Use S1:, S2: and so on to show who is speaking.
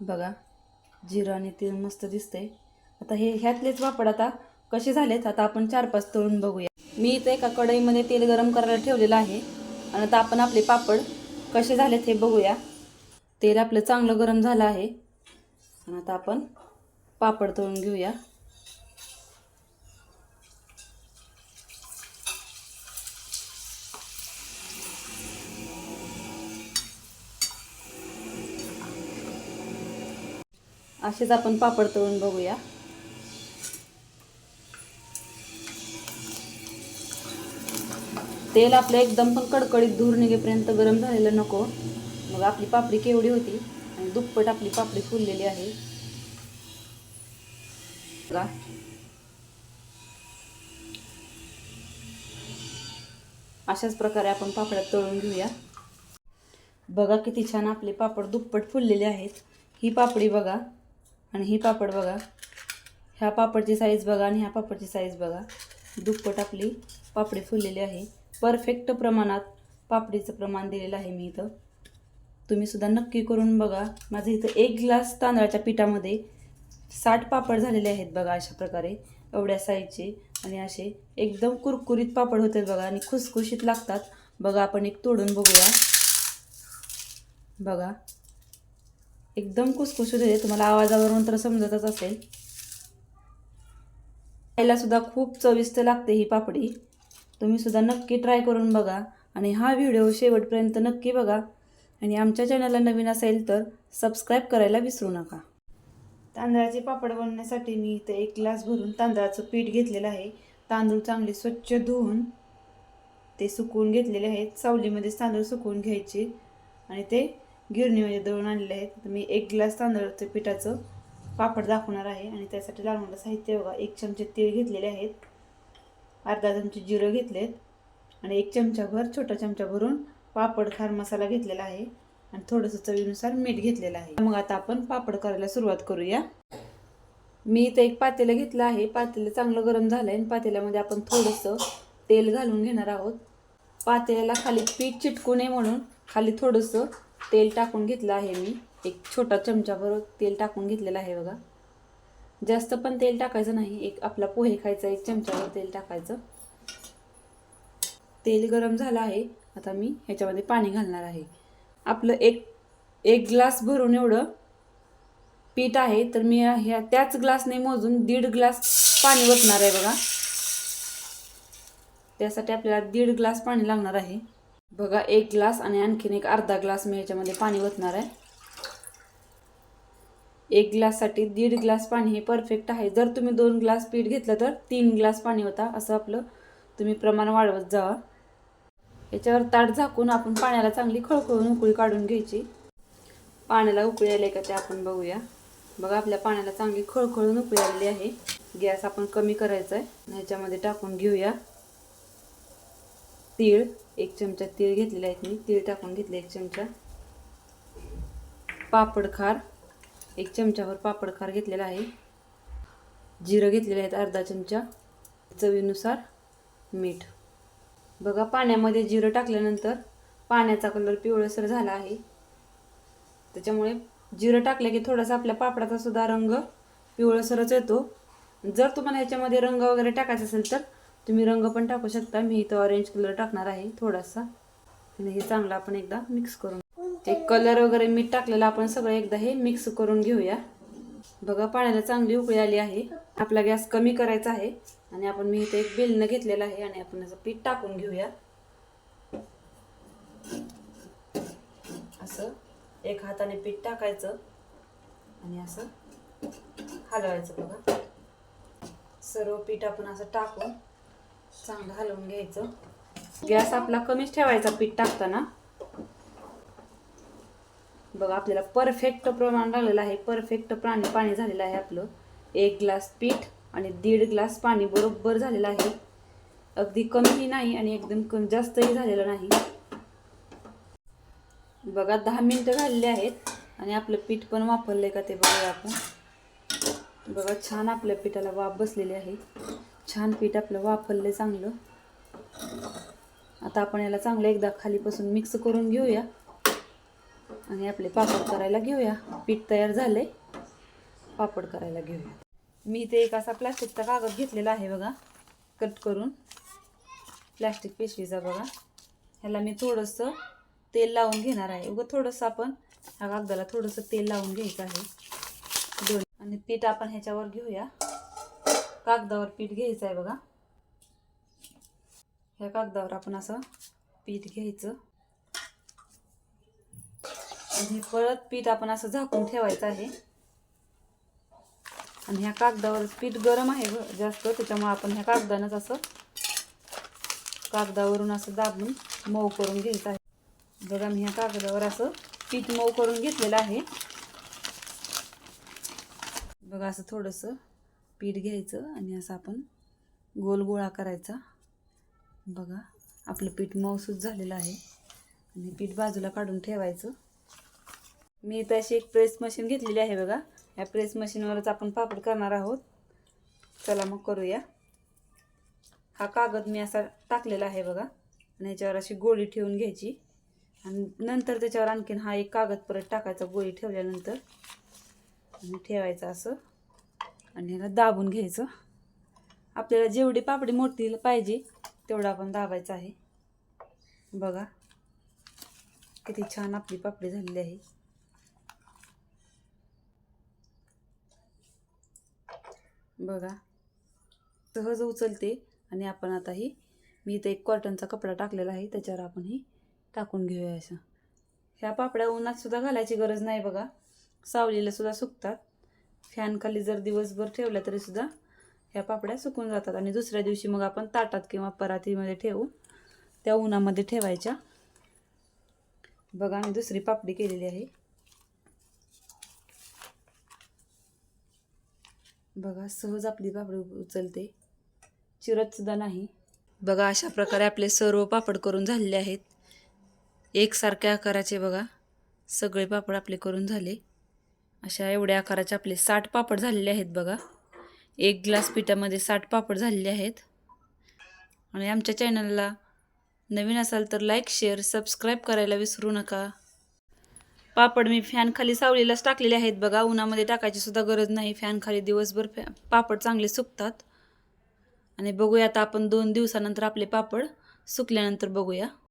S1: बघा जिरं आणि तेल मस्त दिसतंय. आता हे ह्यातलेच पापड आता कसे झालेत आता आपण चार पाच तळून बघूया. मी इथं एका कढईमध्ये तेल गरम करायला ठेवलेलं आहे. आणि आता आपण आपले पापड कसे झालेत हे बघूया. तेल आपलं चांगलं गरम झालं आहे. आणि आता आपण पापड तळून घेऊया. असेच आपण पापड तळून बघूया. तेल आपलं एकदम पण कडकडीत धूर निघेपर्यंत गरम झालेलं नको. मग आपली पापडी केवढी होती आणि दुप्पट आपली पापडी फुललेली आहे. बघा. अशाच प्रकारे आपण पापड्यात तळून घेऊया. बघा किती छान आपले पापड दुप्पट फुललेले आहेत. ही पापडी बघा. आणि ही पापड बघा. ह्या पापडची साईज बघा आणि ह्या पापडची साईज बघा. दुप्पट आपली पापडी फुललेली आहे. परफेक्ट प्रमाणात पापडीचं प्रमाण दिलेलं आहे मी इथं. तुम्ही सुद्धा नक्की करून बघा. माझं इथं एक ग्लास तांदळाच्या पिठामध्ये साठ पापड झालेले आहेत बघा अशा प्रकारे. एवढ्या साईजचे आणि असे एकदम कुरकुरीत पापड होतात बघा आणि खुसखुशीत लागतात. बघा आपण एक तोडून बघूया. बघा. एकदम कुसकुशीत आहे तुम्हाला आवाजावरून तर समजतच असेल. खायला सुद्धा खूप चविष्ट लागते ही पापडी. तुम्ही सुद्धा नक्की ट्राय करून बघा आणि हा व्हिडिओ शेवटपर्यंत नक्की बघा. आणि आमच्या चॅनलला नवीन असेल तर सबस्क्राईब करायला विसरू नका. तांदळाचे पापड बनवण्यासाठी मी इथं एक ग्लास भरून तांदळाचं पीठ घेतलेलं आहे. तांदूळ चांगले स्वच्छ धुवून ते सुकवून घेतलेले आहेत. सावलीमध्येच तांदूळ सुकवून घ्यायचे. आणि ते गिरणीमध्ये म्हणजे दळून आणलेले आहेत. तर मी एक ग्लास तांदळाचं पिठाचं पापड दाखवणार आहे आणि त्यासाठी लागणारं साहित्य बघा. एक चमचे तीळ घेतलेले आहेत. अर्धा चमचे जिरं घेतलेत. आणि एक चमचाभर छोटा चमचा भरून पापड खार मसाला घेतलेला आहे. आणि थोडंसं चवीनुसार मीठ घेतलेलं आहे. मग आता आपण पापड करायला सुरुवात करूया. मी इथं एक पातेलं घेतलं आहे. पातेलं चांगलं गरम झालं आहे आणि पातेल्यामध्ये आपण थोडंसं तेल घालून घेणार आहोत. पातेल्याला खाली पीठ चिटकू नये म्हणून खाली थोडंसं तेल टाकून घेतलं आहे मी. एक छोटा चमचाभर तेल टाकून घेतलेलं आहे बघा. जास्त पण तेल टाकायचं नाही. एक आपला पोहे खायचा एक चमचाभर तेल टाकायचं. तेल गरम झालं आहे. आता मी ह्याच्यामध्ये पाणी घालणार आहे. आपलं एक एक ग्लास भरून एवढं पीठ आहे. तर मी ह्या त्याच ग्लासने मोजून दीड ग्लास पाणी ओतणार आहे बघा. त्यासाठी आपल्याला दीड ग्लास पाणी लागणार आहे. बघा एक ग्लास आणि आणखीन एक अर्धा ग्लास मी ह्याच्यामध्ये पाणी ओतणार आहे. एक ग्लाससाठी दीड ग्लास पाणी हे परफेक्ट आहे. जर तुम्ही दोन ग्लास पीठ घेतलं तर तीन ग्लास पाणी होता असं आपलं तुम्ही प्रमाण वाढवत जावा. याच्यावर ताट झाकून आपण पाण्याला चांगली खळखळून उकळी काढून घ्यायची. पाण्याला उकळी आली का ते आपण बघूया. बघा आपल्या पाण्याला चांगली खळखळून उकळी आलेली आहे. गॅस आपण कमी करायचा आहे याच्यामध्ये ह्याच्यामध्ये टाकून घेऊया. तीळ एक चमचा तीळ घेतलेले आहेत मी. तीळ टाकून घेतले एक चमचा. पापड खार एक चमचाभर पापड खार घेतलेला आहे. जिरं घेतलेले आहेत अर्धा चमचा. चवीनुसार मीठ. बघा पाण्यामध्ये जिरं टाकल्यानंतर पाण्याचा कलर पिवळसर झाला आहे. त्याच्यामुळे जिरं टाकलं की थोडासा आपल्या पापडाचा सुद्धा रंग पिवळसरच येतो. जर तुम्हाला ह्याच्यामध्ये रंग वगैरे टाकायचा असेल तर तुम्ही रंग पण टाकू शकता. मी इथं ऑरेंज कलर टाकणार आहे थोडासा. आणि हे चांगलं आपण एकदा मिक्स करून ते कलर वगैरे मीठ टाकलेलं आपण सगळं एकदा हे मिक्स करून घेऊया. बघा पाण्याला चांगली उकळी आली आहे. आपला गॅस कमी करायचा आहे. आणि आपण मी इथे एक बेलनं घेतलेलं आहे आणि आपण याचं पीठ टाकून घेऊया. असं एक हाताने पीठ टाकायचं. आणि असं हलवायचं बघा. सर्व पीठ आपण असं टाकून चांगलं हलवून घ्यायचं. गॅस आपला कमीच ठेवायचा पीठ टाकताना. बघा आपल्याला परफेक्ट प्रमाण लागलेलं आहे. परफेक्ट प्राणी पाणी झालेलं आहे आपलं. एक ग्लास पीठ आणि दीड ग्लास पाणी बरोबर झालेलं आहे. अगदी कमीही नाही आणि एकदम कमी जास्तही झालेलं नाही. बघा दहा मिनटं घालले आहेत आणि आपलं पीठ पण वापरलं आहे का ते बघूया आपण. बघा छान आपल्या पिठाला वाफ बसलेली आहे. छान पीठ आपलं वापरलं चांगलं. आता आपण याला चांगलं एकदा खालीपासून मिक्स करून घेऊया. आणि आपले पापड करायला घेऊया. पीठ तयार झाले पापड करायला घेऊया. मी इथे एक असा प्लॅस्टिकचा कागद घेतलेला आहे बघा. कट करून. प्लॅस्टिक पिशवीचा बघा. ह्याला मी थोडंसं तेल लावून घेणार आहे. उगं थोडंसं आपण ह्या कागदाला थोडंसं तेल लावून घ्यायचं आहे. दोन. आणि पीठ आपण ह्याच्यावर घेऊया. कागदावर पीठ घ्यायचं आहे बघा. ह्या कागदावर आपण असं पीठ घ्यायचं. आणि परत पीठ आपण असं झाकून ठेवायचं आहे. आणि ह्या कागदावर पीठ गरम आहे ग जास्त त्याच्यामुळे आपण ह्या कागदानंच असं कागदावरून असं दाबून मऊ करून घ्यायचं आहे. बघा मी ह्या कागदावर असं पीठ मऊ करून घेतलेलं आहे. बघा असं थोडंसं पीठ घ्यायचं आणि असं आपण गोल गोळा करायचा. बघा आपलं पीठ मऊसूत झालेलं आहे. आणि पीठ बाजूला काढून ठेवायचं. मी इथं अशी एक प्रेस मशीन घेतलेली आहे बघा. या प्रेस मशीनवरच आपण पापड करणार आहोत. चला मग करूया. हा कागद मी असा टाकलेला आहे बघा. आणि याच्यावर अशी गोळी ठेवून घ्यायची. आणि नंतर त्याच्यावर आणखीन हा एक कागद परत टाकायचा गोळी ठेवल्यानंतर. आणि ठेवायचं असं. आणि ह्याला दाबून घ्यायचं. आपल्याला जेवढी पापडी मोठी पाहिजे तेवढं आपण दाबायचं आहे. बघा किती छान आपली पापडी झालेली आहे. बघा सहज उचलते आणि आपण आता ही मी इथं एक कॉटनचा कपडा टाकलेला आहे त्याच्यावर आपण ही टाकून घेऊया असं. ह्या पापड्या उन्हात सुद्धा घालायची गरज नाही बघा. सावलीला सुद्धा सुकतात. फॅनखाली जर दिवसभर ठेवल्या तरी सुद्धा ह्या पापड्या सुकून जातात. आणि दुसऱ्या दिवशी मग आपण ताटात किंवा परातीमध्ये ठेवू. त्या उन्हामध्ये ठेवायच्या. बघा मी दुसरी पापडी केलेली आहे. बघा सहज आपली पापडी उचलते. चिरतसुद्धा नाही. बघा अशा प्रकारे आपले सर्व पापड करून झालेले आहेत. एकसारख्या आकाराचे बघा. सगळे पापड आपले करून झाले. अशा एवढ्या आकाराचे आपले साठ पापड झालेले आहेत बघा. एक ग्लास पिठामध्ये साठ पापड झालेले आहेत. आणि आमच्या चॅनलला नवीन असाल तर लाईक शेअर सबस्क्राईब करायला विसरू नका. पापड मी फॅन खाली सावलीलाच टाकलेले आहेत बघा. उन्हामध्ये टाकायची सुद्धा गरज नाही. फॅन खाली दिवसभर फॅ पापड चांगले सुकतात. आणि बघूया आता आपण दोन दिवसानंतर आपले पापड सुकल्यानंतर बघूया.